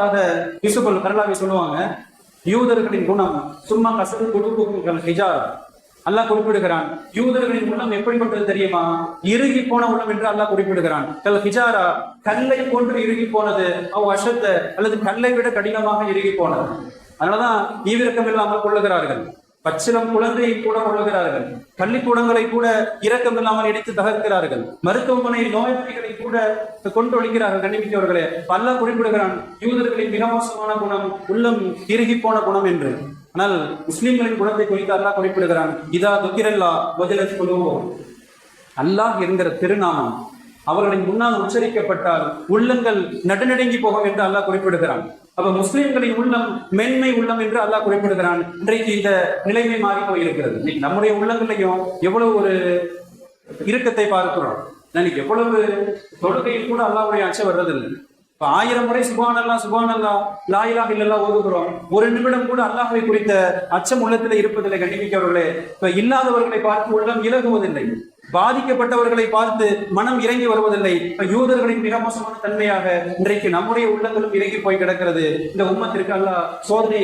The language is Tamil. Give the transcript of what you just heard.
வராத யூசுப் கரலாவை சொல்லுவாங்க. யூதர்களின் குணம் சும்மா கசல் குடும்பங்கள் ஹிஜார் அல்லாஹ் குறிப்பிடுகிறான் யூதர்களின் உள்ளம் எப்படிப்பட்டது தெரியுமா? இறுகி போன உள்ளம் என்று அல்லாஹ் குறிப்பிடுகிறான். கல் ஹிஜாரா கல்லை போன்று இறுகி போனது அவ் அஷத்த அல்லது கல்லை விட கடினமாக இறுகி போனது. அதனாலதான் ஈவிரக்கம் இல்லாமல் கொள்ளுகிறார்கள் பச்சிலம் குழந்தையை கூட உழுகிறார்கள் பள்ளிக்கூடங்களை கூட இரக்கம் இல்லாமல் இடித்து தகர்க்கிறார்கள். மருத்துவமனை நோயாளிகளை கூட கொண்டொழிக்கிறார்கள் கண்ணிமிக்கவர்களே. அல்லாஹ் குறிப்பிடுகிறான். யூதர்களின் மிக மோசமான குணம் உள்ளம் இறுகி போன குணம் என்று. ஆனால் முஸ்லிம்களின் குணத்தை குறித்து அல்லா குறிப்பிடுகிறான். இதா துக்கிரல்லா பதிலத் குழுவோ அல்லாஹ் என்கிற திருநாமம் அவர்களின் முன்னால் உச்சரிக்கப்பட்டால் உள்ளங்கள் நடுநடுங்கி போகும் என்று அல்லாஹ் குறிப்பிடுகிறான். அப்ப முஸ்லிம்களின் உள்ளம் மென்மை உள்ளம் என்று அல்லாஹ் குறிப்பிடுகிறான். இன்றைக்கு இந்த நிலைமை மாறி போயிருக்கிறது. இன்னைக்கு நம்முடைய உள்ளங்களையும் எவ்வளவு ஒரு இறுக்கத்தை பார்க்கிறோம். இன்னைக்கு எவ்வளவு தொழுகையில் கூட அல்லாவுடைய அச்சம் வர்றதில்லை. இப்ப ஆயிரம் முறை சுபான் அல்லா சுபான் அல்லா லாயிலா இல்லல்லா ஓதுகிறோம். ஒரு நிமிடம் கூட அல்லாஹை குறித்த அச்சம் உள்ளத்தில் இருப்பதில்லை கண்டிப்பிக்கவர்களே இப்ப இல்லாதவர்களை பார்த்து உள்ளம் இலகுவதில்லை. பாதிக்கப்பட்டவர்களை பார்த்து மனம் இறங்கி வருவதில்லை. இப்ப யூதர்களின் மிக மோசமான தன்மையாக இன்றைக்கு நம்முடைய உள்ளங்களும் இறங்கி போய் கிடக்கிறது. இந்த உம்மத்திற்கு அல்லாஹ் சோதனை